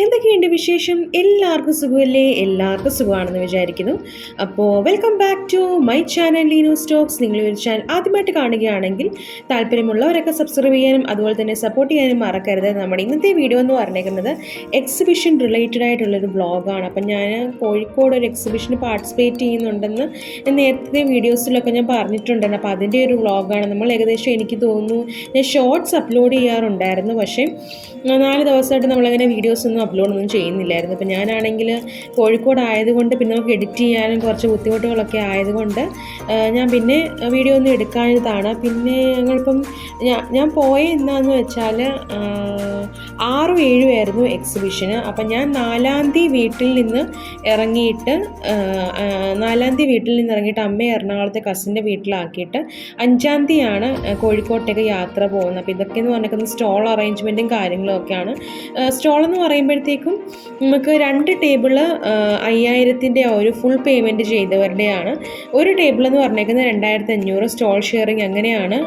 എന്തൊക്കെയുണ്ട് വിശേഷം? എല്ലാവർക്കും സുഖമല്ലേ? എല്ലാവർക്കും സുഖമാണെന്ന് വിചാരിക്കുന്നു. അപ്പോൾ welcome back to my channel ലീനോ Stokes നിങ്ങൾ ഒരു ചാനൽ ആദ്യമായിട്ട് കാണുകയാണെങ്കിൽ താല്പര്യമുള്ളവരൊക്കെ സബ്സ്ക്രൈബ് ചെയ്യാനും അതുപോലെ തന്നെ സപ്പോർട്ട് ചെയ്യാനും മറക്കരുത്. നമ്മുടെ ഇന്നത്തെ വീഡിയോ എന്ന് പറഞ്ഞേക്കുന്നത് എക്സിബിഷൻ റിലേറ്റഡ് ആയിട്ടുള്ളൊരു ബ്ലോഗാണ് അപ്പം ഞാൻ കോഴിക്കോട് ഒരു എക്സിബിഷന് പാർട്ടിസിപ്പേറ്റ് ചെയ്യുന്നുണ്ടെന്ന് നേരത്തെ വീഡിയോസിലൊക്കെ ഞാൻ പറഞ്ഞിട്ടുണ്ടായിരുന്നു. അപ്പോൾ അതിന്റെ ഒരു ബ്ലോഗാണ് നമ്മൾ ഏകദേശം എനിക്ക് തോന്നുന്നു ഞാൻ ഷോർട്സ് അപ്ലോഡ് ചെയ്യാറുണ്ടായിരുന്നു. പക്ഷേ നാല് ദിവസമായിട്ട് നമ്മളങ്ങനെ വീഡിയോസ് ഒന്നും അപ്ലോഡ് ഒന്നും ചെയ്യുന്നില്ലായിരുന്നു. അപ്പോൾ ഞാനാണെങ്കിൽ കോഴിക്കോട് ആയതുകൊണ്ട് പിന്നെ നമുക്ക് എഡിറ്റ് ചെയ്യാനും കുറച്ച് ബുദ്ധിമുട്ടുകളൊക്കെ ആയതുകൊണ്ട് ഞാൻ പിന്നെ വീഡിയോ ഒന്നും എടുക്കാഞ്ഞതാണ്. പിന്നെ ഞങ്ങളിപ്പം ഞാൻ പോയ എന്താണെന്ന് വെച്ചാൽ ആറും ഏഴും ആയിരുന്നു എക്സിബിഷന് അപ്പം ഞാൻ നാലാം തീയതി വീട്ടിൽ നിന്ന് ഇറങ്ങിയിട്ട് നാലാം തീയതി വീട്ടിൽ നിന്ന് ഇറങ്ങിയിട്ട് അമ്മയെ എറണാകുളത്തെ കസിന്റെ വീട്ടിലാക്കിയിട്ട് അഞ്ചാം തീയതിയാണ് കോഴിക്കോട്ടേക്ക് യാത്ര പോകുന്നത്. അപ്പോൾ ഇതൊക്കെ എന്ന് പറഞ്ഞിരിക്കുന്നത് സ്റ്റോൾ അറേഞ്ച്മെന്റും കാര്യങ്ങളും ഒക്കെയാണ് സ്റ്റോൾ എന്ന് പറയുമ്പോഴത്തേക്കും നമുക്ക് രണ്ട് ടേബിൾ അയ്യായിരത്തിന്റെ ഒരു ഫുൾ പേയ്മെന്റ് ചെയ്തവരുടെയാണ്. ഒരു ടേബിൾ എന്ന് പറഞ്ഞേക്കുന്നത് രണ്ടായിരത്തി അഞ്ഞൂറ് സ്റ്റോൾ ഷെയറിങ് അങ്ങനെയാണ്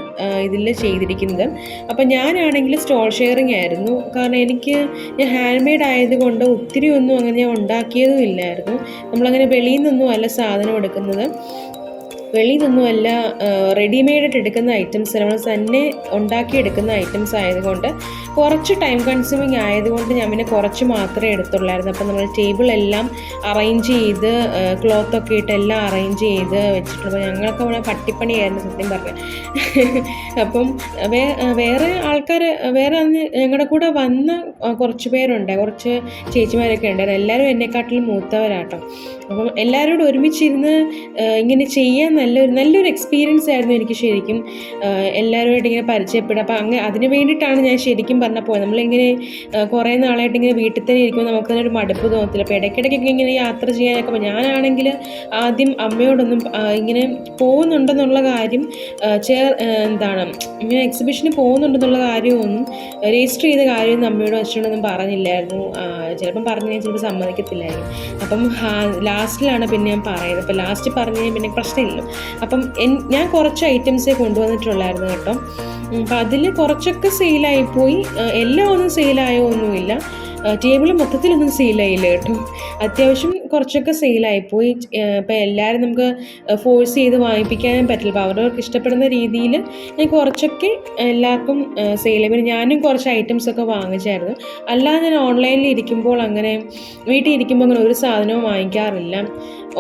ഇതിൽ ചെയ്തിരിക്കുന്നത്. അപ്പം ഞാനാണെങ്കിൽ സ്റ്റോൾ ഷെയറിങ് ആയിരുന്നു. കാരണം എനിക്ക് ഞാൻ ഹാൻഡ് മെയ്ഡ് ആയതുകൊണ്ട് ഒത്തിരി ഒന്നും അങ്ങനെ ഞാൻ ഉണ്ടാക്കിയതും ഇല്ലായിരുന്നു. നമ്മളങ്ങനെ വെളിയിൽ നിന്നൊന്നും അല്ല സാധനം എടുക്കുന്നത്. വെളിയിൽ നിന്നുമല്ല റെഡിമെയ്ഡായിട്ട് എടുക്കുന്ന ഐറ്റംസ് നമ്മൾ തന്നെ ഉണ്ടാക്കിയെടുക്കുന്ന ഐറ്റംസ് ആയതുകൊണ്ട് കുറച്ച് ടൈം കൺസ്യൂമിങ് ആയതുകൊണ്ട് ഞാൻ പിന്നെ കുറച്ച് മാത്രമേ എടുത്തുള്ളായിരുന്നു. അപ്പം നമ്മൾ ടേബിൾ എല്ലാം അറേഞ്ച് ചെയ്ത് ക്ലോത്തൊക്കെ ഇട്ട് എല്ലാം അറേഞ്ച് ചെയ്ത് വെച്ചിട്ടുണ്ട്. അപ്പോൾ ഞങ്ങളൊക്കെ അവിടെ പട്ടിപ്പണിയായിരുന്നു സത്യം പറഞ്ഞാൽ അപ്പം വേ വേറെ ആൾക്കാർ വേറെ അന്ന് ഞങ്ങളുടെ കൂടെ വന്ന കുറച്ച് പേരുണ്ട്. കുറച്ച് ചേച്ചിമാരൊക്കെ ഉണ്ടായിരുന്നു എല്ലാവരും എന്നെക്കാട്ടിലും മൂത്തവരാട്ടോ. അപ്പം എല്ലാവരോടും ഒരുമിച്ചിരുന്ന് ഇങ്ങനെ ചെയ്യാൻ നല്ലൊരു നല്ലൊരു എക്സ്പീരിയൻസ് ആയിരുന്നു എനിക്ക് ശരിക്കും. എല്ലാവരുമായിട്ട് ഇങ്ങനെ പരിചയപ്പെടുക. അപ്പം അങ്ങ് അതിന് വേണ്ടിയിട്ടാണ് ഞാൻ ശരിക്കും പറഞ്ഞാൽ പോയത് നമ്മളിങ്ങനെ കുറേ നാളായിട്ട് ഇങ്ങനെ വീട്ടിൽ തന്നെ ഇരിക്കുമ്പോൾ നമുക്ക് തന്നെ ഒരു മടുപ്പ് തോന്നത്തില്ല. അപ്പോൾ ഇടയ്ക്കിടയ്ക്കൊക്കെ ഇങ്ങനെ യാത്ര ചെയ്യാനൊക്കെ ഞാനാണെങ്കിൽ ആദ്യം അമ്മയോടൊന്നും ഇങ്ങനെ പോകുന്നുണ്ടെന്നുള്ള കാര്യം ചേർ എന്താണ് ഇങ്ങനെ എക്സിബിഷന് പോകുന്നുണ്ടെന്നുള്ള കാര്യമൊന്നും രജിസ്റ്റർ ചെയ്ത കാര്യമൊന്നും അമ്മയോടും അച്ഛനോടൊന്നും പറഞ്ഞില്ലായിരുന്നു. ചിലപ്പം പറഞ്ഞു ഞാൻ ചിലപ്പോൾ സമ്മതിക്കത്തില്ലായിരുന്നു അപ്പം ലാസ്റ്റിലാണ് പിന്നെ ഞാൻ പറയുന്നത്. അപ്പോൾ ലാസ്റ്റ് പറഞ്ഞു കഴിഞ്ഞാൽ പിന്നെ പ്രശ്നമില്ലല്ലോ. അപ്പം ഞാൻ കുറച്ച് ഐറ്റംസേ കൊണ്ടുവന്നിട്ടുള്ളായിരുന്നു കേട്ടോ. അപ്പം അതിൽ കുറച്ചൊക്കെ സെയിലായിപ്പോയി എല്ലാം ഒന്നും സെയിലായോ ഒന്നുമില്ല. ടേബിൾ മൊത്തത്തിലൊന്നും സെയിലായില്ല കേട്ടോ. അത്യാവശ്യം കുറച്ചൊക്കെ സെയിലായിപ്പോയി ഇപ്പം എല്ലാവരും നമുക്ക് ഫോഴ്സ് ചെയ്ത് വാങ്ങിപ്പിക്കാനും പറ്റില്ല. അപ്പോൾ അവരവർക്ക് ഇഷ്ടപ്പെടുന്ന രീതിയിൽ ഞാൻ കുറച്ചൊക്കെ എല്ലാവർക്കും സെയിലായി പിന്നെ ഞാനും കുറച്ച് ഐറ്റംസ് ഒക്കെ വാങ്ങിച്ചായിരുന്നു. അല്ലാതെ ഞാൻ ഓൺലൈനിൽ ഇരിക്കുമ്പോൾ അങ്ങനെ വീട്ടിൽ ഇരിക്കുമ്പോൾ അങ്ങനെ ഒരു സാധനവും വാങ്ങിക്കാറില്ല.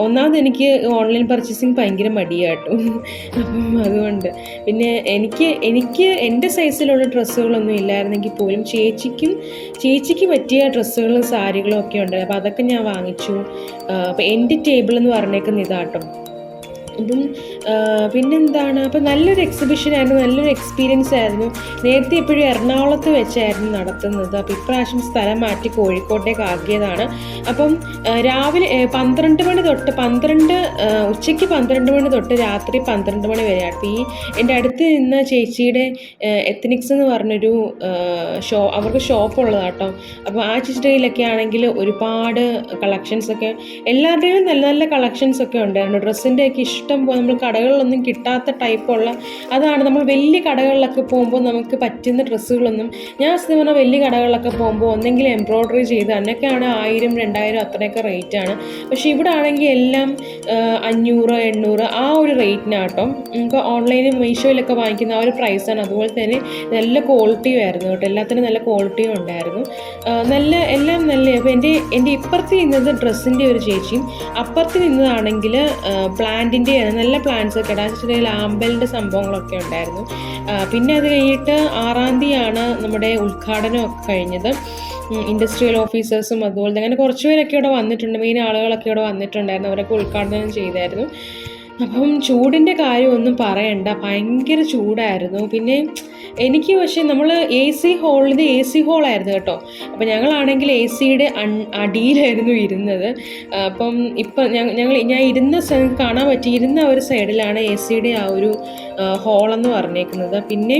ഒന്നാമത് എനിക്ക് ഓൺലൈൻ പർച്ചേസിങ് ഭയങ്കര മടിയാട്ടോ അപ്പം അതുകൊണ്ട് പിന്നെ എനിക്ക് എനിക്ക് എന്റെ സൈസിലുള്ള ഡ്രസ്സുകളൊന്നും ഇല്ലായിരുന്നെങ്കിൽ പോലും ചേച്ചിക്കും ചേച്ചിക്ക് പറ്റിയ ഡ്രസ്സുകളും സാരികളും ഒക്കെ ഉണ്ട് അപ്പോൾ അതൊക്കെ ഞാൻ വാങ്ങിച്ചു. അപ്പോൾ എന്റെ ടേബിൾ എന്ന് പറഞ്ഞേക്കുന്ന ഇതാട്ടോ. ആ, പിന്നെന്താണ്? അപ്പോൾ നല്ലൊരു എക്സിബിഷൻ ആയിരുന്നു നല്ലൊരു എക്സ്പീരിയൻസ് ആയിരുന്നു. നേരത്തെ എപ്പോഴും എറണാകുളത്ത് വെച്ചായിരുന്നു നടത്തുന്നത്. അപ്പോൾ ഇപ്രാവശ്യം സ്ഥലം മാറ്റി കോഴിക്കോട്ടേക്ക് ആക്കിയതാണ്. അപ്പം രാവിലെ പന്ത്രണ്ട് മണി തൊട്ട് പന്ത്രണ്ട് ഉച്ചയ്ക്ക് പന്ത്രണ്ട് മണി തൊട്ട് രാത്രി പന്ത്രണ്ട് മണി വരെ അപ്പോൾ ഈ എന്റെ അടുത്ത് നിന്ന ചേച്ചിയുടെ എത്തനിക്സ് എന്ന് പറഞ്ഞൊരു ഷോ അവർക്ക് ഷോപ്പ് ഉള്ളതാട്ടോ അപ്പോൾ ആ ചേച്ചിയുടെ ആണെങ്കിൽ ഒരുപാട് കളക്ഷൻസ് ഒക്കെ എല്ലാവരുടെയും നല്ല നല്ല കളക്ഷൻസ് ഒക്കെ ഉണ്ടായിരുന്നു. ഡ്രസ്സിന്റെ ഒക്കെ ഇഷ്ടം പോലെ നമ്മൾ കടകളിലൊന്നും കിട്ടാത്ത ടൈപ്പുള്ള അതാണ് നമ്മൾ വലിയ കടകളിലൊക്കെ പോകുമ്പോൾ നമുക്ക് പറ്റുന്ന ഡ്രസ്സുകളൊന്നും. ഞാൻ സത്യം പറഞ്ഞാൽ വലിയ കടകളിലൊക്കെ പോകുമ്പോൾ ഒന്നെങ്കിൽ എംബ്രോയ്ഡറി ചെയ്ത് അതിനൊക്കെയാണ് ആയിരം രണ്ടായിരം അത്രയൊക്കെ റേറ്റാണ് പക്ഷേ ഇവിടെ ആണെങ്കിൽ എല്ലാം അഞ്ഞൂറ് എണ്ണൂറ് ആ ഒരു റേറ്റിനാട്ടോ നമുക്ക് ഓൺലൈനിൽ മീഷോയിലൊക്കെ വാങ്ങിക്കുന്ന ആ ഒരു പ്രൈസാണ് അതുപോലെ തന്നെ നല്ല ക്വാളിറ്റിയും ആയിരുന്നു കേട്ടോ. എല്ലാത്തിനും നല്ല ക്വാളിറ്റിയും ഉണ്ടായിരുന്നു. നല്ല എല്ലാം നല്ല അപ്പോൾ എന്റെ എന്റെ ഇപ്പുറത്ത് നിന്നത് ഡ്രസ്സിന്റെ ഒരു ചേച്ചിയും അപ്പുറത്ത് നിന്നതാണെങ്കിൽ പ്ലാന്റിന്റെ നല്ല പ്ലാന്റ്സ് കടാശിച്ചിടയിൽ ആമ്പലിന്റെ സംഭവങ്ങളൊക്കെ ഉണ്ടായിരുന്നു. പിന്നെ അത് കഴിഞ്ഞിട്ട് ആറാം തീയതിയാണ് നമ്മുടെ ഉദ്ഘാടനം ഒക്കെ കഴിഞ്ഞത്. ഇൻഡസ്ട്രിയൽ ഓഫീസേഴ്സും അതുപോലെ തന്നെ അങ്ങനെ കുറച്ച് പേരൊക്കെ ഇവിടെ വന്നിട്ടുണ്ട്. മെയിൻ ആളുകളൊക്കെ ഇവിടെ വന്നിട്ടുണ്ടായിരുന്നു. അവരൊക്കെ ഉദ്ഘാടനം ചെയ്തായിരുന്നു. അപ്പം ചൂടിന്റെ കാര്യമൊന്നും പറയണ്ട. ഭയങ്കര ചൂടായിരുന്നു. പിന്നെ എനിക്ക് പക്ഷേ നമ്മൾ എ സി ഹോളിൽ എ സി ഹോളായിരുന്നു കേട്ടോ. അപ്പം ഞങ്ങളാണെങ്കിൽ എ സിയുടെ അടിയിലായിരുന്നു ഇരുന്നത്. അപ്പം ഇപ്പം ഞങ്ങൾ ഞാൻ ഇരുന്ന കാണാൻ പറ്റി ഇരുന്ന ഒരു സൈഡിലാണ് എ സിയുടെ ആ ഒരു ഹോളെന്ന് പറഞ്ഞേക്കുന്നത്. പിന്നെ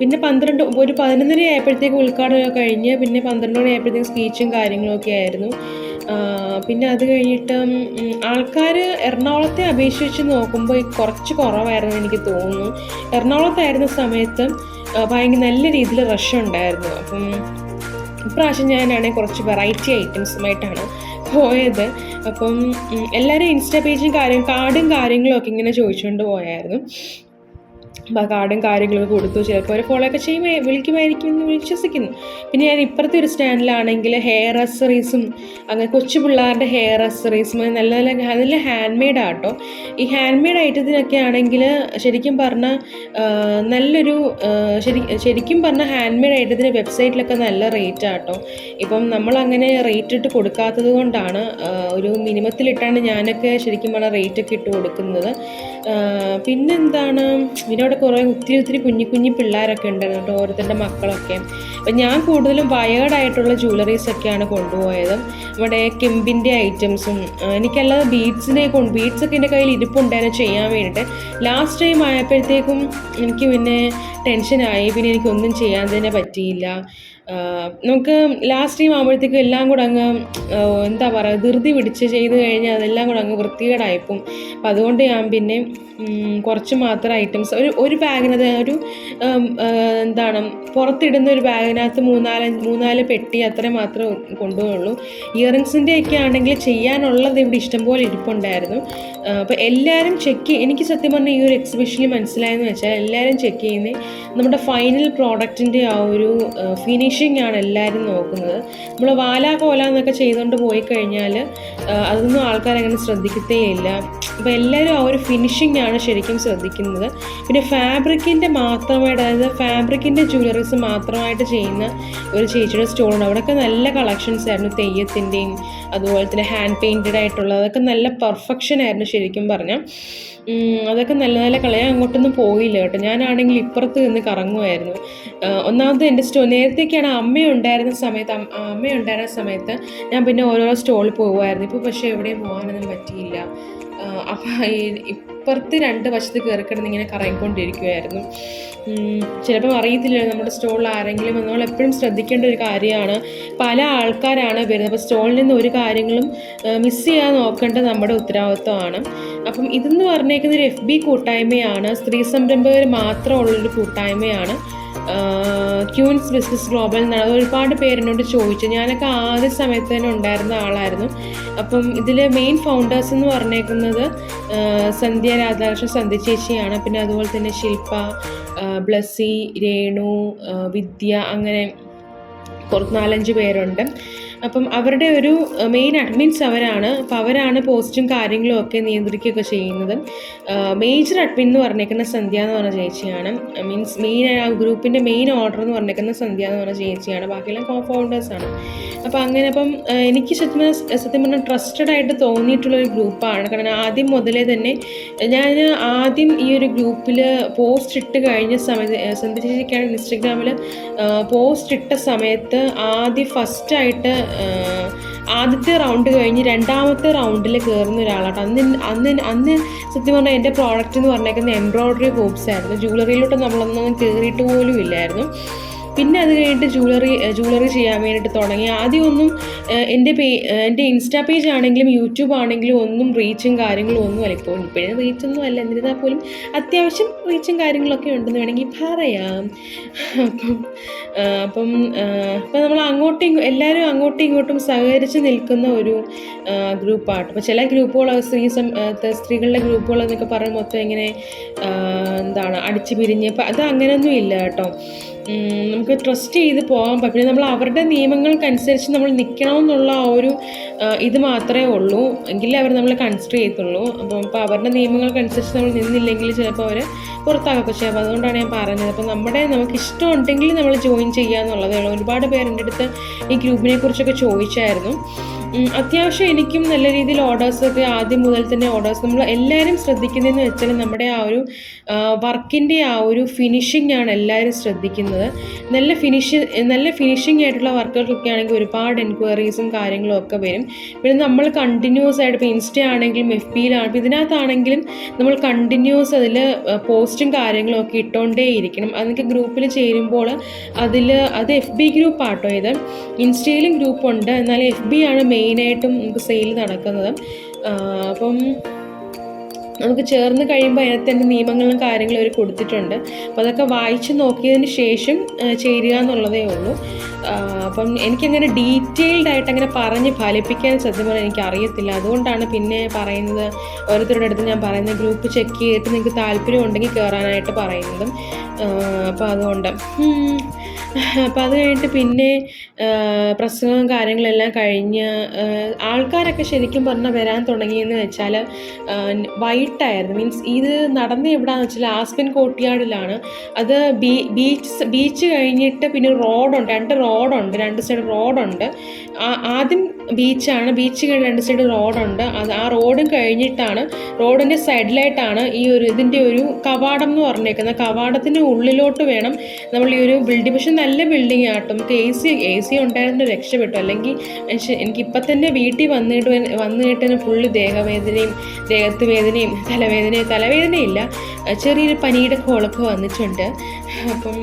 പിന്നെ പന്ത്രണ്ട് ഒരു പതിനൊന്നര ആയപ്പോഴത്തേക്ക് ഉദ്ഘാടനമൊക്കെ കഴിഞ്ഞ് പിന്നെ പന്ത്രണ്ട് മണി ആയപ്പോഴത്തേക്ക് സ്പീച്ചും കാര്യങ്ങളൊക്കെ ആയിരുന്നു. പിന്നെ അത് കഴിഞ്ഞിട്ട് ആൾക്കാർ എറണാകുളത്തെ അപേക്ഷിച്ച് നോക്കുമ്പോൾ കുറച്ച് കുറവായിരുന്നു എനിക്ക് തോന്നുന്നു. എറണാകുളത്തായിരുന്ന സമയത്ത് ഭയങ്കര നല്ല രീതിയിൽ റഷ് ഉണ്ടായിരുന്നു. അപ്പം ഇപ്രാവശ്യം ഞാനാണെങ്കിൽ കുറച്ച് വെറൈറ്റി ഐറ്റംസുമായിട്ടാണ് പോയത്. അപ്പം എല്ലാവരും ഇൻസ്റ്റാ പേജും കാര്യം കാർഡും കാര്യങ്ങളും ഒക്കെ ഇങ്ങനെ ചോദിച്ചുകൊണ്ട് പോയായിരുന്നു. കാർഡും കാര്യങ്ങളൊക്കെ കൊടുത്തു. ചിലപ്പോൾ അവർ ഫോളോ ഒക്കെ ചെയ്യുമ്പോൾ വിളിക്കുമായിരിക്കും എന്ന് വിശ്വസിക്കുന്നു. പിന്നെ ഞാൻ ഇപ്പുറത്തെ ഒരു സ്റ്റാൻഡിലാണെങ്കിൽ ഹെയർ അസറീസും അങ്ങനെ കൊച്ചു പിള്ളേരുടെ ഹെയർ അസറീസും നല്ല നല്ല നല്ല ഹാൻഡ് മെയ്ഡ് ആട്ടോ ഈ ഹാൻഡ് മെയ്ഡ് ഐറ്റത്തിനൊക്കെ ആണെങ്കിൽ ശരിക്കും പറഞ്ഞാൽ നല്ലൊരു ശരി ശരിക്കും പറഞ്ഞാൽ ഹാൻഡ് മെയ്ഡ് ഐറ്റത്തിന് വെബ്സൈറ്റിലൊക്കെ നല്ല റേറ്റ് ആട്ടോ ഇപ്പം നമ്മൾ അങ്ങനെ റേറ്റ് ഇട്ട് കൊടുക്കാത്തത് കൊണ്ടാണ് ഒരു മിനിമത്തിലിട്ടാണ് ഞാനൊക്കെ ശരിക്കും പറഞ്ഞാൽ റേറ്റ് ഒക്കെ ഇട്ട് കൊടുക്കുന്നത്. പിന്നെന്താണ്? ഇതിനോട് കുറേ ഒത്തിരി ഒത്തിരി കുഞ്ഞു കുഞ്ഞു പിള്ളേരൊക്കെ ഉണ്ടായിരുന്നു കേട്ടോ ഓരോരുത്തരുടെ മക്കളൊക്കെ. അപ്പം ഞാൻ കൂടുതലും വയേർഡായിട്ടുള്ള ജ്വല്ലറീസൊക്കെയാണ് കൊണ്ടുപോയത്. നമ്മുടെ കെമ്പിന്റെ ഐറ്റംസും എനിക്കല്ലാതെ ബീഡ്സിനെ കൊണ്ട് ബീഡ്സൊക്കെ എന്റെ കയ്യിൽ ഇരിപ്പുണ്ടായിരുന്നു ചെയ്യാൻ വേണ്ടിയിട്ട്. ലാസ്റ്റ് ടൈം ആയപ്പോഴത്തേക്കും എനിക്ക് പിന്നെ ടെൻഷനായി പിന്നെ എനിക്കൊന്നും ചെയ്യാൻ തന്നെ പറ്റിയില്ല. നമുക്ക് ലാസ്റ്റ് ടൈം ആകുമ്പോഴത്തേക്കും എല്ലാം കൂടെ അങ്ങ് എന്താ പറയുക ധൃതി പിടിച്ച് ചെയ്ത് കഴിഞ്ഞാൽ അതെല്ലാം കൂടെ അങ്ങ് വൃത്തികേടായിപ്പോവും. അപ്പം അതുകൊണ്ട് ഞാൻ പിന്നെ കുറച്ച് മാത്രം ഐറ്റംസ് ഒരു ഒരു ബാഗിനകത്ത് ഒരു എന്താണ് പുറത്തിടുന്ന ഒരു ബാഗിനകത്ത് മൂന്നാൽ മൂന്നാൽ പെട്ടി അത്ര മാത്രമേ കൊണ്ടുപോകുള്ളൂ ഇയറിങ്സിന്റെ ഒക്കെ ആണെങ്കിൽ ചെയ്യാനുള്ളത് ഇവിടെ ഇഷ്ടംപോലെ ഇരിപ്പുണ്ടായിരുന്നു. അപ്പോൾ എല്ലാവരും ചെക്ക് എനിക്ക് സത്യം പറഞ്ഞാൽ ഈ ഒരു എക്സിബിഷനിൽ മനസ്സിലായെന്ന് വെച്ചാൽ എല്ലാവരും ചെക്ക് ചെയ്യുന്നത് നമ്മുടെ ഫൈനൽ പ്രോഡക്റ്റിന്റെ ആ ഒരു ഫിനിഷിംഗ് ആണ് എല്ലാവരും നോക്കുന്നത്. നമ്മൾ വാല കോല എന്നൊക്കെ ചെയ്തുകൊണ്ട് പോയി കഴിഞ്ഞാൽ അതൊന്നും ആൾക്കാർ അങ്ങനെ ശ്രദ്ധിക്കത്തേ ഇല്ല. അപ്പോൾ എല്ലാവരും ആ ഒരു ഫിനിഷിംഗ് ആണ് ശരിക്കും ശ്രദ്ധിക്കുന്നത്. പിന്നെ ഫാബ്രിക്കിന്റെ മാത്രമായിട്ട് അതായത് ഫാബ്രിക്കിന്റെ ജ്വല്ലറീസ് മാത്രമായിട്ട് ചെയ്യുന്ന ഒരു ചേച്ചിയുടെ സ്റ്റോറുണ്ട് അവിടെയൊക്കെ നല്ല കളക്ഷൻസ് ആയിരുന്നു തെയ്യത്തിന്റെയും അതുപോലെ തന്നെ ഹാൻഡ് പെയിന്റഡ് ആയിട്ടുള്ള അതൊക്കെ നല്ല പെർഫെക്ഷൻ ആയിരുന്നു ശരിക്കും പറഞ്ഞാൽ അതൊക്കെ നല്ല നല്ല കളയാൻ അങ്ങോട്ടൊന്നും പോയില്ല കേട്ടോ. ഞാനാണെങ്കിൽ ഇപ്പുറത്ത് നിന്ന് കറങ്ങുമായിരുന്നു ഒന്നാമത് എന്റെ സ്റ്റോ നേരത്തേക്കാണ് അമ്മ ഉണ്ടായിരുന്ന സമയത്ത് അമ്മ ഉണ്ടായിരുന്ന സമയത്ത് ഞാൻ പിന്നെ ഓരോരോ സ്റ്റോളിൽ പോകുമായിരുന്നു ഇപ്പോൾ പക്ഷേ എവിടെയും പോകാനൊന്നും പറ്റിയില്ല. അപ്പം ഇപ്പുറത്ത് രണ്ട് വശത്ത് കയറി കിടന്ന് ഇങ്ങനെ കറങ്ങിക്കൊണ്ടിരിക്കുമായിരുന്നു ചിലപ്പം അറിയത്തില്ല നമ്മുടെ സ്റ്റോളിൽ ആരെങ്കിലും നമ്മൾ എപ്പോഴും ശ്രദ്ധിക്കേണ്ട ഒരു കാര്യമാണ്. പല ആൾക്കാരാണ് വരുന്നത്. അപ്പോൾ സ്റ്റോളിൽ നിന്ന് ഒരു കാര്യങ്ങളും മിസ് ചെയ്യാൻ നോക്കേണ്ടത് നമ്മുടെ ഉത്തരവാദിത്വമാണ്. അപ്പം ഇതെന്ന് പറഞ്ഞേക്കുന്ന ഒരു എഫ് ബി കൂട്ടായ്മയാണ്. സ്ത്രീ സംരംഭകർ മാത്രമുള്ളൊരു കൂട്ടായ്മയാണ്. ക്യൂൻസ് ബിസിനസ് ഗ്ലോബൽ എന്നാണ് അത് ഒരുപാട് പേരെന്നോട് ചോദിച്ചു ഞാനൊക്കെ ആദ്യ സമയത്ത് തന്നെ ഉണ്ടായിരുന്ന ആളായിരുന്നു. അപ്പം ഇതിൽ മെയിൻ ഫൗണ്ടേഴ്സ് എന്ന് പറഞ്ഞേക്കുന്നത് സന്ധ്യ രാധാകൃഷ്ണൻ സന്ധ്യ ചേച്ചിയാണ്. പിന്നെ അതുപോലെ തന്നെ ശില്പ ബ്ലസ്സി രേണു വിദ്യ അങ്ങനെ കുറച്ച് നാലഞ്ച് പേരുണ്ട്. അപ്പം അവരുടെ ഒരു മെയിൻ അഡ്മിൻസ് അവരാണ്. അപ്പോൾ അവരാണ് പോസ്റ്റും കാര്യങ്ങളും ഒക്കെ നിയന്ത്രിക്കുകയൊക്കെ ചെയ്യുന്നത്. മേജർ അഡ്മിൻ എന്ന് പറഞ്ഞേക്കുന്ന സന്ധ്യ എന്ന് പറഞ്ഞ ചേച്ചിയാണ്. മീൻസ് മെയിൻ ആ ഗ്രൂപ്പിന്റെ മെയിൻ ഓർഡർ എന്ന് പറഞ്ഞേക്കുന്ന സന്ധ്യ എന്ന് പറഞ്ഞ ചേച്ചിയാണ്. ബാക്കിയെല്ലാം കോ ഫൗണ്ടേഴ്സാണ് അപ്പോൾ അങ്ങനെ അപ്പം എനിക്ക് സത്യം സത്യം പറഞ്ഞാൽ ട്രസ്റ്റഡ് ആയിട്ട് തോന്നിയിട്ടുള്ള ഒരു ഗ്രൂപ്പാണ് കാരണം ആദ്യം മുതലേ തന്നെ ഞാൻ ആദ്യം ഈ ഒരു ഗ്രൂപ്പിൽ പോസ്റ്റ് ഇട്ട് കഴിഞ്ഞ സമയത്ത് സന്ധ്യ ചേച്ചിക്കാണ് ഇൻസ്റ്റഗ്രാമിൽ പോസ്റ്റ് ഇട്ട സമയത്ത് ആദ്യം ഫസ്റ്റായിട്ട് ആദ്യത്തെ റൗണ്ട് കഴിഞ്ഞ് രണ്ടാമത്തെ റൗണ്ടിൽ കയറുന്ന ഒരാളാട്ടോ. അന്ന് അന്ന് അന്ന് സത്യം പറഞ്ഞാൽ എന്റെ പ്രോഡക്റ്റ് എന്ന് പറഞ്ഞേക്കുന്നത് എംബ്രോയ്ഡറി ബോക്സ് ആയിരുന്നു. ജ്വല്ലറിയിലോട്ട് നമ്മളൊന്നും കയറിയിട്ട് പോലും ഇല്ലായിരുന്നു. പിന്നെ അത് കഴിഞ്ഞിട്ട് ജ്വല്ലറി ജ്വല്ലറി ചെയ്യാൻ വേണ്ടിയിട്ട് തുടങ്ങി. ആദ്യമൊന്നും എന്റെ പേ എന്റെ ഇൻസ്റ്റാ പേജ് ആണെങ്കിലും യൂട്യൂബ് ആണെങ്കിലും ഒന്നും റീച്ചും കാര്യങ്ങളും ഒന്നും അല്ല. ഇപ്പോൾ ഇപ്പോഴും റീച്ചൊന്നും അല്ല. എന്നിരുന്നാൽ പോലും അത്യാവശ്യം റീച്ചും കാര്യങ്ങളൊക്കെ ഉണ്ടെന്ന് വേണമെങ്കിൽ പറയാം. അപ്പം അപ്പം അപ്പം നമ്മൾ അങ്ങോട്ടും എല്ലാവരും അങ്ങോട്ടും ഇങ്ങോട്ടും സഹകരിച്ച് നിൽക്കുന്ന ഒരു ഗ്രൂപ്പാണ്. അപ്പോൾ ചില ഗ്രൂപ്പുകൾ സ്ത്രീ സ്ത്രീകളുടെ ഗ്രൂപ്പുകൾ എന്നൊക്കെ പറയുമ്പോൾ മൊത്തം ഇങ്ങനെ എന്താണ് അടിച്ചു പിരിഞ്ഞ്. അപ്പം അത് അങ്ങനെയൊന്നും ഇല്ല കേട്ടോ. നമുക്ക് ട്രസ്റ്റ് ചെയ്ത് പോകാൻ പറ്റും. പിന്നെ നമ്മൾ അവരുടെ നിയമങ്ങൾക്കനുസരിച്ച് നമ്മൾ നിൽക്കണമെന്നുള്ള ആ ഒരു ഇത് മാത്രമേ ഉള്ളൂ. എങ്കിലേ അവർ നമ്മളെ കൺസിഡർ ചെയ്യത്തുള്ളൂ. അപ്പം അപ്പോൾ അവരുടെ നിയമങ്ങൾക്കനുസരിച്ച് നമ്മൾ നിന്നില്ലെങ്കിൽ ചിലപ്പോൾ അവർ പുറത്താകൊക്കെ പക്ഷേ അപ്പോൾ അതുകൊണ്ടാണ് ഞാൻ പറഞ്ഞത്. അപ്പോൾ നമ്മുടെ നമുക്ക് ഇഷ്ടം ഉണ്ടെങ്കിൽ നമ്മൾ ജോയിൻ ചെയ്യുക എന്നുള്ളതേ ഉള്ളൂ. ഒരുപാട് പേരെന്റെ അടുത്ത് ഈ ഗ്രൂപ്പിനെ കുറിച്ചൊക്കെ ചോദിച്ചായിരുന്നു. അത്യാവശ്യം എനിക്കും നല്ല രീതിയിൽ ഓർഡേഴ്സൊക്കെ ആദ്യം മുതൽ തന്നെ ഓർഡേഴ്സ് നമ്മൾ എല്ലാവരും ശ്രദ്ധിക്കുന്നതെന്ന് വെച്ചാൽ നമ്മുടെ ആ ഒരു വർക്കിന്റെ ആ ഒരു ഫിനിഷിംഗ് ആണ് എല്ലാവരും ശ്രദ്ധിക്കുന്നത്. നല്ല ഫിനിഷ് നല്ല ഫിനിഷിംഗ് ആയിട്ടുള്ള വർക്കുകൾക്കൊക്കെ ആണെങ്കിൽ ഒരുപാട് എൻക്വയറീസും കാര്യങ്ങളും ഒക്കെ വരും. പിന്നെ നമ്മൾ കണ്ടിന്യൂസ് ആയിട്ട് ഇപ്പോൾ ഇൻസ്റ്റ ആണെങ്കിലും എഫ് ബിയിലാണ് ഇപ്പോൾ ഇതിനകത്താണെങ്കിലും നമ്മൾ കണ്ടിന്യൂസ് അതിൽ പോസ്റ്റും കാര്യങ്ങളും ഒക്കെ ഇട്ടുകൊണ്ടേ ഇരിക്കണം. അതൊക്കെ ഗ്രൂപ്പിൽ ചേരുമ്പോൾ അതിൽ അത് എഫ് ബി ഗ്രൂപ്പ് ആട്ടോ ഇത്. ഇൻസ്റ്റയിലും ഗ്രൂപ്പുണ്ട് എന്നാൽ എഫ് ബി ആണ് മെയിനായിട്ടും നമുക്ക് സെയിൽ നടക്കുന്നത്. അപ്പം നമുക്ക് ചേർന്ന് കഴിയുമ്പോൾ അതിനകത്ത് എന്റെ നിയമങ്ങളും കാര്യങ്ങളും അവർ കൊടുത്തിട്ടുണ്ട്. അപ്പോൾ അതൊക്കെ വായിച്ച് നോക്കിയതിന് ശേഷം ചേരുക എന്നുള്ളതേ ഉള്ളൂ. അപ്പം എനിക്കങ്ങനെ ഡീറ്റെയിൽഡ് ആയിട്ട് അങ്ങനെ പറഞ്ഞ് ഫലിപ്പിക്കാൻ സത്യം പറഞ്ഞാൽ എനിക്ക് അറിയത്തില്ല അതുകൊണ്ടാണ് പിന്നെ പറയുന്നത് ഓരോരുത്തരുടെ അടുത്ത് ഞാൻ പറയുന്നത് ഗ്രൂപ്പ് ചെക്ക് ചെയ്തിട്ട് നിങ്ങൾക്ക് താല്പര്യം ഉണ്ടെങ്കിൽ കയറാനായിട്ട് പറയുന്നതും അപ്പോൾ അതുകൊണ്ട്. അപ്പം അത് കഴിഞ്ഞിട്ട് പിന്നെ പ്രസംഗവും കാര്യങ്ങളെല്ലാം കഴിഞ്ഞ് ആൾക്കാരൊക്കെ ശരിക്കും പറഞ്ഞാൽ വരാൻ തുടങ്ങിയെന്ന് വെച്ചാൽ വൈകിട്ടായിരുന്നു. മീൻസ് ഇത് നടന്ന എവിടെയാണെന്ന് വെച്ചാൽ ആസ്പിൻ കോട്ടിയാടിലാണ്. അത് ബീച്ച് ബീച്ച് കഴിഞ്ഞിട്ട് പിന്നെ റോഡുണ്ട്. രണ്ട് റോഡുണ്ട് രണ്ട് സൈഡ് റോഡുണ്ട്. ആദ്യം ബീച്ചാണ്. ബീച്ച് രണ്ട് സൈഡ് റോഡുണ്ട്. അത് ആ റോഡും കഴിഞ്ഞിട്ടാണ് റോഡിന്റെ സൈഡിലായിട്ടാണ് ഈ ഒരു ഇതിന്റെ ഒരു കവാടം എന്ന് പറഞ്ഞേക്കുന്നത്. കവാടത്തിന്റെ ഉള്ളിലോട്ട് വേണം നമ്മൾ ഈ ഒരു ബിൽഡിംഗ് പക്ഷെ നല്ല ബിൽഡിംഗ് ആട്ടോ എ സി എ സി ഉണ്ടായിരുന്നു രക്ഷപ്പെട്ടു. അല്ലെങ്കിൽ എനിക്ക് എനിക്കിപ്പം തന്നെ വീട്ടിൽ വന്നിട്ട് വന്നിട്ട് തന്നെ ഫുള്ള് ദേഹവേദനയും ദേഹത്ത് വേദനയും തലവേദനയും തലവേദനയില്ല. ചെറിയൊരു പനിയുടെ കോളൊക്കെ വന്നിട്ടുണ്ട്. അപ്പം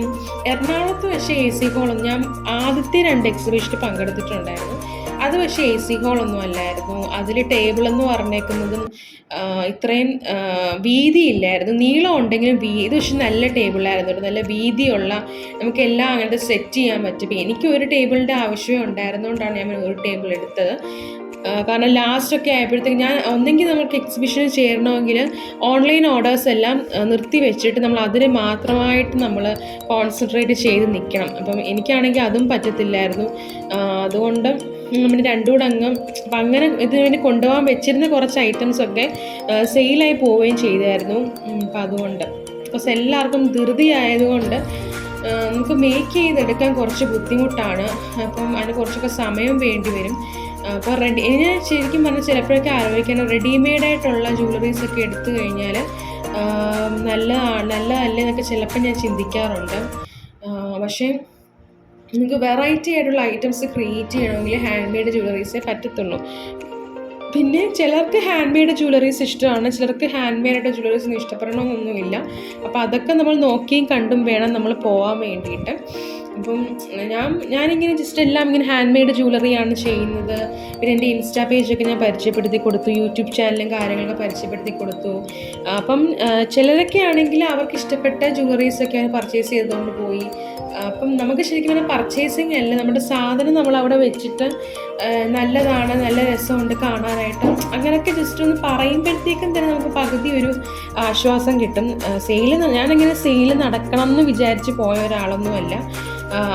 എറണാകുളത്ത് പക്ഷേ എ സി കോളം ഞാൻ ആദ്യത്തെ രണ്ട് എക്സിബിഷന് പങ്കെടുത്തിട്ടുണ്ടായിരുന്നു. അത് പക്ഷേ എ സി ഹോളൊന്നും അല്ലായിരുന്നു. അതിൽ ടേബിൾ എന്ന് പറഞ്ഞേക്കുന്നതും ഇത്രയും വീതി വീതിയില്ലായിരുന്നു. നീളം ഉണ്ടെങ്കിലും വീതി പക്ഷെ നല്ല ടേബിളായിരുന്നു. നല്ല വീതിയുള്ള നമുക്ക് എല്ലാം അങ്ങനത്തെ സെറ്റ് ചെയ്യാൻ പറ്റും. എനിക്ക് ഒരു ടേബിളിന്റെ ആവശ്യമേ ഉണ്ടായിരുന്നുകൊണ്ടാണ് ഞാൻ ഒരു ടേബിൾ എടുത്തത്. കാരണം ലാസ്റ്റ് ഒക്കെ ആയപ്പോഴത്തേക്ക് ഞാൻ ഒന്നെങ്കിൽ നമുക്ക് എക്സിബിഷൻ ചേരണമെങ്കിൽ ഓൺലൈൻ ഓർഡേഴ്സ് എല്ലാം നിർത്തി വെച്ചിട്ട് നമ്മൾ അതിന് മാത്രമായിട്ട് നമ്മൾ കോൺസെൻട്രേറ്റ് ചെയ്ത് നിൽക്കണം അപ്പം എനിക്കാണെങ്കിൽ അതും പറ്റത്തില്ലായിരുന്നു. അതുകൊണ്ട് നമ്മൾ രണ്ടും കൂടെ അങ്ങ് അപ്പം അങ്ങനെ ഇതിന് കൊണ്ടുപോകാൻ വെച്ചിരുന്ന കുറച്ച് ഐറ്റംസൊക്കെ സെയിലായി പോവുകയും ചെയ്തായിരുന്നു. അപ്പം അതുകൊണ്ട്. ബിക്കോസ് എല്ലാവർക്കും ധൃതി ആയതുകൊണ്ട് നമുക്ക് മേക്ക് ചെയ്തെടുക്കാൻ കുറച്ച് ബുദ്ധിമുട്ടാണ്. അപ്പം അതിന് കുറച്ചൊക്കെ സമയം വേണ്ടി വരും. അപ്പോൾ റെഡി ഇനി ശരിക്കും പറഞ്ഞാൽ ചിലപ്പോഴൊക്കെ ആലോചിക്കണം. റെഡിമെയ്ഡ് ആയിട്ടുള്ള ഒക്കെ എടുത്തു കഴിഞ്ഞാൽ നല്ലതാണ് നല്ലതല്ലേ എന്നൊക്കെ ചിലപ്പോൾ ഞാൻ ചിന്തിക്കാറുണ്ട്. പക്ഷേ നിങ്ങൾക്ക് വെറൈറ്റി ആയിട്ടുള്ള ഐറ്റംസ് ക്രിയേറ്റ് ചെയ്യണമെങ്കിൽ ഹാൻഡ് മെയ്ഡ് ജ്വല്ലറീസേ പറ്റത്തുള്ളൂ. പിന്നെ ചിലർക്ക് ഹാൻഡ് മെയ്ഡ് ജ്വല്ലറീസ് ഇഷ്ടമാണ് ചിലർക്ക് ഹാൻഡ് മെയ്ഡ് ജ്വല്ലറീസ് ഒന്നും ഇഷ്ടപ്പെടണമെന്നൊന്നുമില്ല. അപ്പോൾ അതൊക്കെ നമ്മൾ നോക്കിയും കണ്ടും വേണം നമ്മൾ പോകാൻ വേണ്ടിയിട്ട്. അപ്പം ഞാൻ ഞാനിങ്ങനെ ജസ്റ്റ് എല്ലാം ഇങ്ങനെ ഹാൻഡ് മെയ്ഡ് ജ്വല്ലറിയാണ് ചെയ്യുന്നത്. പിന്നെ എന്റെ ഇൻസ്റ്റാ പേജൊക്കെ ഞാൻ പരിചയപ്പെടുത്തി കൊടുത്തു യൂട്യൂബ് ചാനലും കാര്യങ്ങളൊക്കെ പരിചയപ്പെടുത്തി കൊടുത്തു. അപ്പം ചിലരൊക്കെ ആണെങ്കിൽ അവർക്ക് ഇഷ്ടപ്പെട്ട ജ്വല്ലറീസൊക്കെ അവർ പർച്ചേസ് ചെയ്തുകൊണ്ട് പോയി. അപ്പം നമുക്ക് ശരിക്കും പറഞ്ഞാൽ പർച്ചേസിങ് അല്ല നമ്മുടെ സാധനം നമ്മൾ അവിടെ വെച്ചിട്ട് നല്ലതാണ് നല്ല രസമുണ്ട് കാണാനായിട്ട്. അങ്ങനെയൊക്കെ ജസ്റ്റ് ഒന്ന് പറയുമ്പോഴത്തേക്കും തന്നെ നമുക്ക് പകുതി ഒരു ആശ്വാസം കിട്ടും. സെയിൽ ഞാനങ്ങനെ സെയിൽ നടക്കണം എന്ന് വിചാരിച്ച് പോയ ഒരാളൊന്നുമല്ല.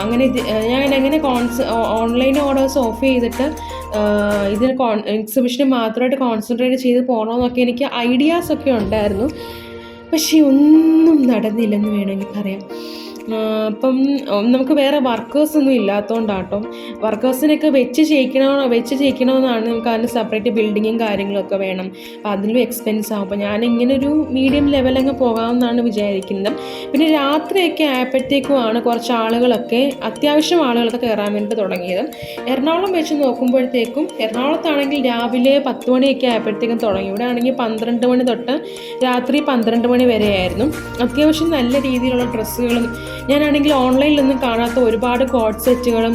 അങ്ങനെ ഇത് ഞാൻ എങ്ങനെ കോൺസ് ഓൺലൈൻ ഓർഡേഴ്സ് ഓഫ് ചെയ്തിട്ട് ഇതിന് കോൺ എക്സിബിഷന് മാത്രമായിട്ട് കോൺസെൻട്രേറ്റ് ചെയ്ത് പോകണമെന്നൊക്കെ എനിക്ക് ഐഡിയാസൊക്കെ ഉണ്ടായിരുന്നു. പക്ഷേ ഒന്നും നടന്നില്ലെന്ന് വേണമെങ്കിൽ പറയാം. അപ്പം നമുക്ക് വേറെ വർക്കേഴ്സൊന്നും ഇല്ലാത്തതുകൊണ്ടാട്ടോ വർക്കേഴ്സിനൊക്കെ വെച്ച് ചെയ്യിക്കണോ വെച്ച് ചെയ്യിക്കണമെന്നാണ് നമുക്ക് അതിന് സെപ്പറേറ്റ് ബിൽഡിങ്ങും കാര്യങ്ങളൊക്കെ വേണം. അപ്പം അതിലും എക്സ്പെൻസ് ആകും അപ്പോൾ ഞാൻ ഇങ്ങനെ ഒരു മീഡിയം ലെവലങ്ങ് പോകാമെന്നാണ് വിചാരിക്കുന്നത്. പിന്നെ രാത്രിയൊക്കെ ആയപ്പോഴത്തേക്കുമാണ് കുറച്ച് ആളുകളൊക്കെ അത്യാവശ്യം ആളുകളൊക്കെ കയറാൻ വേണ്ടി തുടങ്ങിയത്. എറണാകുളം വെച്ച് നോക്കുമ്പോഴത്തേക്കും എറണാകുളത്താണെങ്കിൽ രാവിലെ പത്ത് മണിയൊക്കെ ആയപ്പോഴത്തേക്കും തുടങ്ങി. ഇവിടെ ആണെങ്കിൽ പന്ത്രണ്ട് മണി തൊട്ട് രാത്രി പന്ത്രണ്ട് മണി വരെയായിരുന്നു. അത്യാവശ്യം നല്ല രീതിയിലുള്ള ഡ്രസ്സുകളും ഞാനാണെങ്കിൽ ഓൺലൈനിലൊന്നും കാണാത്ത ഒരുപാട് കോഡ് സെറ്റുകളും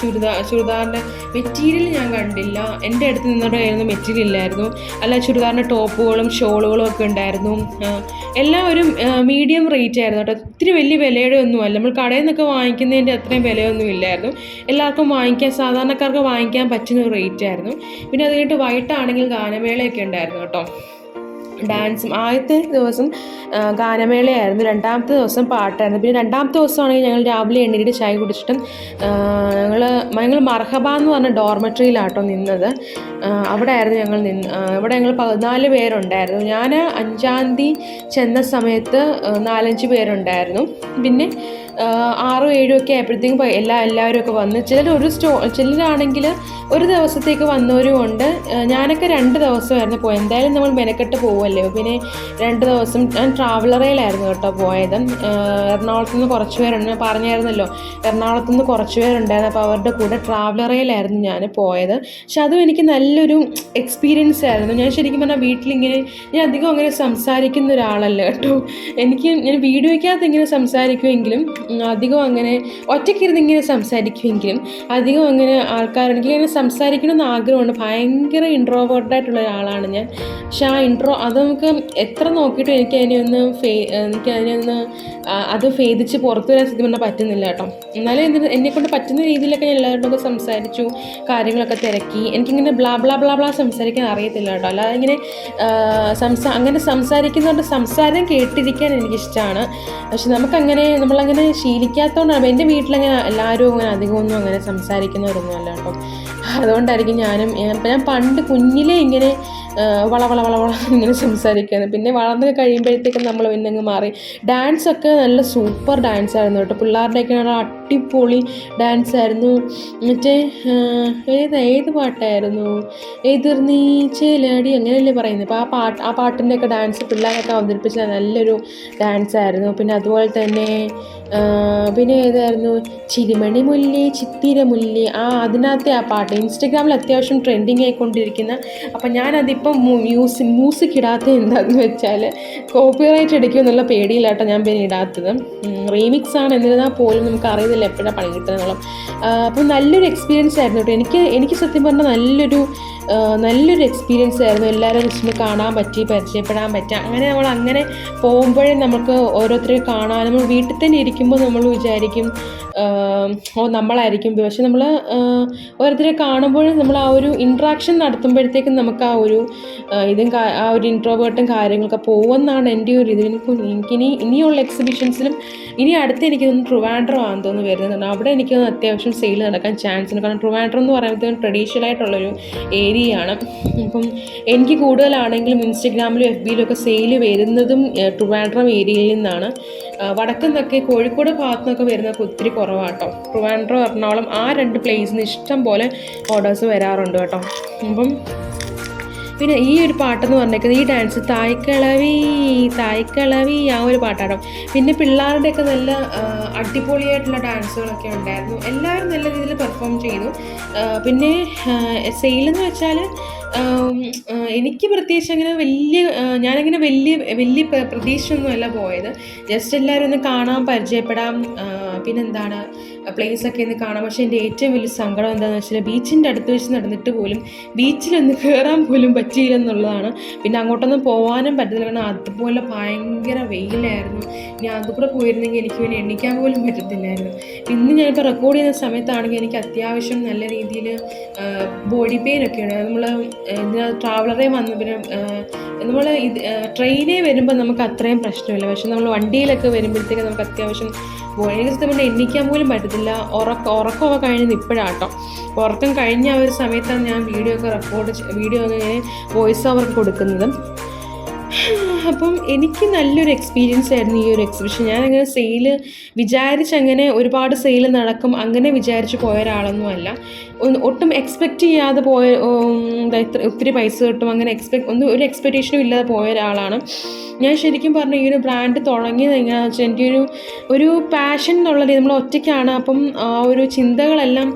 ചുരിദാർ ചുരിദാറിന്റെ മെറ്റീരിയൽ ഞാൻ കണ്ടില്ല. എന്റെ അടുത്ത് നിന്നോട് ആയിരുന്നു മെറ്റീരിയൽ ഇല്ലായിരുന്നു. അല്ല ചുരിദാറിന്റെ ടോപ്പുകളും ഷോളുകളും ഒക്കെ ഉണ്ടായിരുന്നു. എല്ലാം ഒരു മീഡിയം റേറ്റ് ആയിരുന്നു കേട്ടോ. ഒത്തിരി വലിയ വിലയുടെ ഒന്നുമല്ല നമ്മൾ കടയിൽ നിന്നൊക്കെ വാങ്ങിക്കുന്നതിന്റെ അത്രയും വിലയൊന്നും ഇല്ലായിരുന്നു. എല്ലാവർക്കും വാങ്ങിക്കാൻ സാധാരണക്കാർക്ക് വാങ്ങിക്കാൻ പറ്റുന്ന ഒരു റേറ്റ് ആയിരുന്നു. പിന്നെ അത് കഴിഞ്ഞിട്ട് വൈകിട്ടാണെങ്കിൽ ഗാനമേളയൊക്കെ ഉണ്ടായിരുന്നു കേട്ടോ. ഡാൻസും. ആദ്യത്തെ ദിവസം ഗാനമേളയായിരുന്നു. രണ്ടാമത്തെ ദിവസം പാട്ടായിരുന്നു. പിന്നെ രണ്ടാമത്തെ ദിവസമാണെങ്കിൽ ഞങ്ങൾ രാവിലെ എണ്ണീട്ട് ചായ കുടിച്ചിട്ടും ഞങ്ങൾ ഞങ്ങൾ മർഹബ എന്ന് പറഞ്ഞ ഡോർമെട്രിയിലാട്ടോ നിന്നത്. അവിടെ ആയിരുന്നു ഞങ്ങൾ നിന്ന് ഇവിടെ ഞങ്ങൾ പതിനാല് പേരുണ്ടായിരുന്നു. ഞാൻ അഞ്ചാം തീയതി ചെന്ന സമയത്ത് നാലഞ്ച് പേരുണ്ടായിരുന്നു. പിന്നെ ആറും ഏഴും ഒക്കെ ആയപ്പോഴത്തേക്കും എല്ലാ എല്ലാവരും ഒക്കെ വന്ന്. ചിലർ ഒരു സ്റ്റോ ചിലരാണെങ്കിൽ ഒരു ദിവസത്തേക്ക് വന്നവരും ഉണ്ട്. ഞാനൊക്കെ രണ്ട് ദിവസമായിരുന്നു പോയത്. എന്തായാലും നമ്മൾ മെനക്കെട്ട് പോവല്ലേ? പിന്നെ രണ്ട് ദിവസം ഞാൻ ട്രാവലറയിലായിരുന്നു കേട്ടോ പോയത്. എറണാകുളത്ത് നിന്ന് കുറച്ച് പേരുണ്ട്. ഞാൻ പറഞ്ഞായിരുന്നല്ലോ എറണാകുളത്ത് നിന്ന് കുറച്ച് പേരുണ്ടായിരുന്നു. അപ്പോൾ അവരുടെ കൂടെ ട്രാവലറയിലായിരുന്നു ഞാൻ പോയത്. പക്ഷെ അതും എനിക്ക് നല്ലൊരു എക്സ്പീരിയൻസ് ആയിരുന്നു. ഞാൻ ശരിക്കും പറഞ്ഞാൽ വീട്ടിലിങ്ങനെ ഞാൻ അധികം അങ്ങനെ സംസാരിക്കുന്ന ഒരാളല്ല കേട്ടോ. എനിക്ക് ഞാൻ വീഡിയോയ്ക്കകത്ത് ഇങ്ങനെ സംസാരിക്കുമെങ്കിലും അധികം അങ്ങനെ ഒറ്റയ്ക്കിരുന്ന് ഇങ്ങനെ സംസാരിക്കുമെങ്കിലും അധികം അങ്ങനെ ആൾക്കാർ എനിക്കിങ്ങനെ സംസാരിക്കണമെന്ന് ആഗ്രഹമുണ്ട്. ഭയങ്കര ഇൻട്രോവേർട്ടായിട്ടുള്ള ഒരാളാണ് ഞാൻ. പക്ഷെ ആ ഇൻട്രോ അത് നമുക്ക് എത്ര നോക്കിയിട്ടും എനിക്ക് അതിനെ ഒന്ന് ഫേ എനിക്ക് അതിനെ ഒന്ന് അത് ഭേദിച്ച് പുറത്തു വരാൻ സത്യം പറഞ്ഞാൽ പറ്റുന്നില്ല കേട്ടോ. എന്നാലും എന്തിന് എന്നെക്കൊണ്ട് പറ്റുന്ന രീതിയിലൊക്കെ ഞാൻ എല്ലാവരോടൊക്കെ സംസാരിച്ചു കാര്യങ്ങളൊക്കെ തിരക്കി. എനിക്കിങ്ങനെ ബ്ലാ ബ്ലാ ബ്ലാ ബ്ലാ സംസാരിക്കാൻ അറിയത്തില്ല കേട്ടോ. അല്ലാതെ ഇങ്ങനെ സംസാ അങ്ങനെ സംസാരിക്കുന്നതുകൊണ്ട് സംസാരം കേട്ടിരിക്കാൻ എനിക്കിഷ്ടമാണ് പക്ഷെ നമുക്കങ്ങനെ നമ്മളങ്ങനെ ശീലിക്കാത്തതുകൊണ്ടാണ് എന്റെ വീട്ടിലങ്ങനെ എല്ലാവരും അങ്ങനെ അധികമൊന്നും അങ്ങനെ സംസാരിക്കുന്നവരൊന്നും അല്ല കേട്ടോ. അതുകൊണ്ടായിരിക്കും ഞാനും ഞാൻ പണ്ട് കുഞ്ഞിലേ ഇങ്ങനെ വള വള വള വള ഇങ്ങനെ സംസാരിക്കുന്നത് പിന്നെ വളർന്ന് കഴിയുമ്പോഴത്തേക്കും നമ്മൾ പിന്നെ അങ്ങ് മാറി. ഡാൻസ് ഒക്കെ നല്ല സൂപ്പർ ഡാൻസ് ആയിരുന്നു കേട്ടോ. പിള്ളേരുടെയൊക്കെ നല്ല അടിപൊളി ഡാൻസ് ആയിരുന്നു. മറ്റേ ഏത് ഏത് പാട്ടായിരുന്നു? എതിർന്നീ ചേലാടി അങ്ങനെയല്ലേ പറയുന്നത്. അപ്പോൾ ആ പാട്ട് ആ പാട്ടിന്റെയൊക്കെ ഡാൻസ് പിള്ളേരൊക്കെ അവതരിപ്പിച്ച നല്ലൊരു ഡാൻസ് ആയിരുന്നു. പിന്നെ അതുപോലെ തന്നെ പിന്നെ ഏതായിരുന്നു? ചിരിമണി മുല്ലി ചിത്തിര മുല്ലി ആ അതിനകത്തെ ആ പാട്ട് ഇൻസ്റ്റഗ്രാമിൽ അത്യാവശ്യം ട്രെൻഡിങ് ആയിക്കൊണ്ടിരിക്കുന്ന അപ്പം ഞാനതിപ്പം മ്യൂസിക് മ്യൂസിക് ഇടാത്ത എന്താണെന്ന് വെച്ചാൽ കോപ്പിറൈറ്റ് അടിക്കുമെന്നുള്ള പേടിയിലാട്ടോ ഞാൻ പിന്നെ ഇടാത്തത്. റീമിക്സ് ആണ് എന്നിരുന്നാൽ പോലും നമുക്ക് അറിയത്തില്ല എപ്പോഴാണ് പണി കിട്ടുന്നതെന്നുള്ള അപ്പം നല്ലൊരു എക്സ്പീരിയൻസ് ആയിരുന്നു കേട്ടോ. എനിക്ക് എനിക്ക് സത്യം പറഞ്ഞാൽ നല്ലൊരു നല്ലൊരു എക്സ്പീരിയൻസ് ആയിരുന്നു എല്ലാവരും വിഷ്ണു കാണാൻ പറ്റി പരിചയപ്പെടാൻ പറ്റി. അങ്ങനെ നമ്മൾ അങ്ങനെ പോകുമ്പോഴേ നമുക്ക് ഓരോരുത്തരെ കാണാൻ നമ്മൾ വീട്ടിൽ തന്നെ ഇരിക്കുമ്പോൾ നമ്മൾ വിചാരിക്കും ഓ നമ്മളായിരിക്കും. പക്ഷെ നമ്മൾ ഓരോരുത്തരെ കാണുമ്പോഴും നമ്മൾ ആ ഒരു ഇൻട്രാക്ഷൻ നടത്തുമ്പോഴത്തേക്കും നമുക്ക് ആ ഒരു ഇതും ആ ഒരു ഇൻട്രോവേർട്ടും കാര്യങ്ങളൊക്കെ പോകുമെന്നാണ് എന്റെ ഒരു ഇത്. എനിക്ക് എനിക്കിനി ഇനിയുള്ള എക്സിബിഷൻസിലും ഇനി അടുത്ത് എനിക്ക് തോന്നുന്നു ട്രിവാൻഡ്രം ആണെന്ന് തോന്നുന്നു വരുന്നുണ്ട് അവിടെ എനിക്ക് അത്യാവശ്യം സെയിൽ നടക്കാൻ ചാൻസ് ഉണ്ട്. കാരണം ട്രുവാൻഡ്രോ എന്ന് പറയുന്നത് ട്രഡീഷണൽ ആയിട്ടുള്ളൊരു ഏരിയയാണ് അപ്പം എനിക്ക് കൂടുതലാണെങ്കിലും ഇൻസ്റ്റഗ്രാമിലും എഫ് ബിയിലും ഒക്കെ സെയിൽ വരുന്നതും ട്രിവാൻഡ്രം ഏരിയയിൽ നിന്നാണ്. വടക്കുന്നൊക്കെ കോഴിക്കോട് ഭാഗത്തുനിന്നൊക്കെ വരുന്നൊക്കെ ഒത്തിരി കുറവാട്ടോ. ട്രുവാൻഡ്രോ എറണാകുളം ആ രണ്ട് പ്ലേസിൽ നിന്ന് ഇഷ്ടം പോലെ ഓർഡേഴ്സ് വരാറുണ്ട് കേട്ടോ. അപ്പം പിന്നെ ഈ ഒരു പാട്ടെന്ന് പറഞ്ഞേക്കുന്നത് ഈ ഡാൻസ് തായ്ക്കളവി തായ്ക്കളവി ആ ഒരു പാട്ടാണ്. പിന്നെ പിള്ളേരുടെയൊക്കെ നല്ല അടിപൊളിയായിട്ടുള്ള ഡാൻസുകളൊക്കെ ഉണ്ടായിരുന്നു. എല്ലാവരും നല്ല രീതിയിൽ പെർഫോം ചെയ്തു. പിന്നെ സെയിലെന്ന് വെച്ചാൽ എനിക്ക് പ്രത്യേകിച്ച് അങ്ങനെ വലിയ ഞാനങ്ങനെ വലിയ വലിയ പ്ര- പ്രതീക്ഷയൊന്നുമല്ല പോയത്. ജസ്റ്റ് എല്ലാവരും ഒന്ന് കാണാൻ പരിചയപ്പെടാം. പിന്നെന്താണ് പ്ലേസൊക്കെ ഒന്ന് കാണാം. പക്ഷേ എന്റെ ഏറ്റവും വലിയ സങ്കടം എന്താണെന്ന് വെച്ചാൽ ബീച്ചിന്റെ അടുത്ത് വെച്ച് നടന്നിട്ട് പോലും ബീച്ചിലൊന്ന് കയറാൻ പോലും പറ്റിയില്ല എന്നുള്ളതാണ്. പിന്നെ അങ്ങോട്ടൊന്നും പോകാനും പറ്റത്തില്ല. കാരണം അതുപോലെ ഭയങ്കര വെയിലായിരുന്നു. ഞാൻ അതുകൂടെ പോയിരുന്നെങ്കിൽ എനിക്ക് പിന്നെ എണ്ണിക്കാൻ പോലും പറ്റത്തില്ലായിരുന്നു. ഇന്ന് ഞാനിപ്പോൾ റെക്കോർഡ് ചെയ്യുന്ന സമയത്താണെങ്കിൽ എനിക്ക് അത്യാവശ്യം നല്ല രീതിയിൽ ബോഡി പെയിനൊക്കെയാണ് നമ്മൾ ഇതിന് ട്രാവലറേ വന്ന് പിന്നെ നമ്മൾ ഇത് ട്രെയിനേ വരുമ്പോൾ നമുക്ക് അത്രയും പ്രശ്നമില്ല. പക്ഷെ നമ്മൾ വണ്ടിയിലൊക്കെ വരുമ്പോഴത്തേക്ക് നമുക്ക് അത്യാവശ്യം ബോഡി സത്യം പറഞ്ഞാൽ എണ്ണിക്കാൻ പോലും പറ്റത്തില്ല. ഉറക്കം ഉറക്കമൊക്കെ കഴിഞ്ഞത് ഇപ്പോഴാട്ടോ. ഉറക്കം കഴിഞ്ഞ ആ ഒരു സമയത്താണ് ഞാൻ വീഡിയോ ഒക്കെ റെക്കോർഡ് വീഡിയോ ഒക്കെ വോയിസ് ഓവർ കൊടുക്കുന്നത്. അപ്പം എനിക്ക് നല്ലൊരു എക്സ്പീരിയൻസ് ആയിരുന്നു ഈ ഒരു എക്സിബിഷൻ ഞാനങ്ങനെ സെയിൽ വിചാരിച്ചങ്ങനെ ഒരുപാട് സെയിൽ നടക്കും അങ്ങനെ വിചാരിച്ച് പോയ ഒരാളൊന്നുമല്ല ഒട്ടും എക്സ്പെക്റ്റ് ചെയ്യാതെ പോയ ഒത്തിരി പൈസ കിട്ടും. അങ്ങനെ എക്സ്പെക്ട് ഒന്നും ഒരു എക്സ്പെക്റ്റേഷനും ഇല്ലാതെ പോയ ഒരാളാണ്. ഞാൻ ശരിക്കും പറഞ്ഞു ഈ ഒരു ബ്രാൻഡ് തുടങ്ങിയത് എങ്ങനെയാണെന്ന് വെച്ചാൽ എന്റെ ഒരു ഒരു പാഷൻ എന്നുള്ള രീതി നമ്മൾ ഒറ്റയ്ക്കാണ്. അപ്പം ആ ഒരു ചിന്തകളെല്ലാം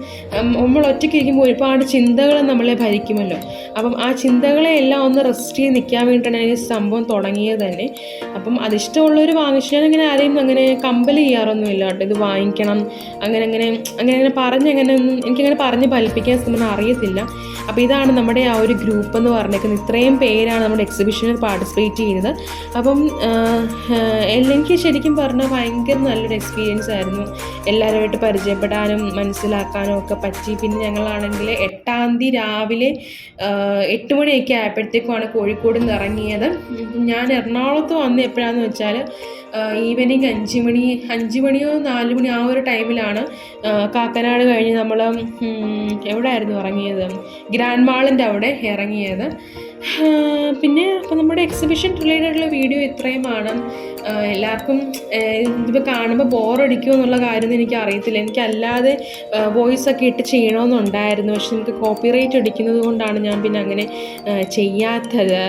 നമ്മൾ ഒറ്റയ്ക്ക് ഇരിക്കുമ്പോൾ ഒരുപാട് ചിന്തകൾ നമ്മളെ ഭരിക്കുമല്ലോ. അപ്പം ആ ചിന്തകളെ എല്ലാം ഒന്ന് റെസ്റ്റ് ചെയ്ത് നിൽക്കാൻ വേണ്ടിയിട്ടാണ് ഈ സംഭവം തുടങ്ങിയത് തന്നെ. അപ്പം അതിഷ്ടമുള്ളവർ വാങ്ങിച്ചു അങ്ങനെ ആരെയും അങ്ങനെ കമ്പൽ ചെയ്യാറൊന്നുമില്ല കേട്ടോ. ഇത് വാങ്ങിക്കണം അങ്ങനെ അങ്ങനെ അങ്ങനെ അങ്ങനെ പറഞ്ഞ് അങ്ങനെ ഒന്നും എനിക്കങ്ങനെ പറഞ്ഞ് ഫലിപ്പിക്കാൻ നമ്മൾ അറിയത്തില്ല. അപ്പോൾ ഇതാണ് നമ്മുടെ ആ ഒരു ഗ്രൂപ്പ് എന്ന് പറഞ്ഞേക്കുന്നത്. ഇത്രയും പേരാണ് നമ്മുടെ എക്സിബിഷനിൽ പാർട്ടിസിപ്പേറ്റ് ചെയ്യുന്നത്. അപ്പം എനിക്ക് ശരിക്കും പറഞ്ഞാൽ ഭയങ്കര നല്ലൊരു എക്സ്പീരിയൻസ് ആയിരുന്നു. എല്ലാവരുമായിട്ട് പരിചയപ്പെടാനും മനസ്സിലാക്കാനും ഒക്കെ പറ്റി. പിന്നെ ഞങ്ങളാണെങ്കിൽ എട്ടാം തീയതി രാവിലെ എട്ട് മണിയൊക്കെ ആയപ്പോഴത്തേക്കുമാണ് കോഴിക്കോട് നിന്ന് ഇറങ്ങിയത്. ഞാൻ എറണാകുളത്ത് വന്ന് എപ്പോഴാണെന്ന് വെച്ചാൽ ഈവനിങ് അഞ്ച് മണി അഞ്ച് മണിയോ നാല് മണി ആ ഒരു ടൈമിലാണ് കാക്കനാട് കഴിഞ്ഞ് നമ്മൾ എവിടെ ആയിരുന്നു ഇറങ്ങിയത്? ഗ്രാൻഡ് മാളിന്റെ അവിടെ ഇറങ്ങിയത്. പിന്നെ അപ്പോൾ നമ്മുടെ എക്സിബിഷൻ റിലേറ്റഡുള്ള വീഡിയോ ഇത്രയുമാണ് എല്ലാവർക്കും ഇതിപ്പോൾ കാണുമ്പോൾ ബോറടിക്കുമോ എന്നുള്ള കാര്യം എനിക്ക് അറിയത്തില്ല എനിക്കല്ലാതെ വോയിസ് ഒക്കെ ഇട്ട് ചെയ്യണമെന്നുണ്ടായിരുന്നു പക്ഷെ എനിക്ക് കോപ്പി കോപ്പിറൈറ്റ് അടിക്കുന്നത് കൊണ്ടാണ് ഞാൻ പിന്നെ അങ്ങനെ ചെയ്യാത്തത്.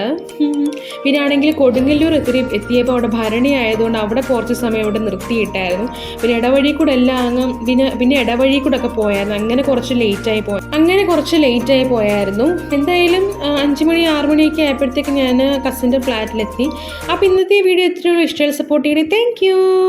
പിന്നെ ആണെങ്കിൽ കൊടുങ്ങല്ലൂർ എത്തി എത്തിയപ്പോൾ അവിടെ ഭരണി ആയതുകൊണ്ട് അവിടെ കുറച്ച് സമയം അവിടെ നിർത്തിയിട്ടായിരുന്നു. പിന്നെ ഇടവഴി കൂടെ എല്ലാം അങ്ങ് പിന്നെ പിന്നെ ഇടവഴി കൂടെ ഒക്കെ പോയായിരുന്നു. അങ്ങനെ കുറച്ച് ലേറ്റായി പോയി. അങ്ങനെ കുറച്ച് ലേറ്റായി പോയായിരുന്നു. എന്തായാലും അഞ്ച് മണി ആറ് മണിയൊക്കെ ആയപ്പോഴത്തേക്ക് ഞാൻ കസിന്റെ ഫ്ലാറ്റിലെത്തി അപ്പോൾ ഇന്നത്തെ വീഡിയോ എത്രയോ ഇഷ്ടം your support. Thank you.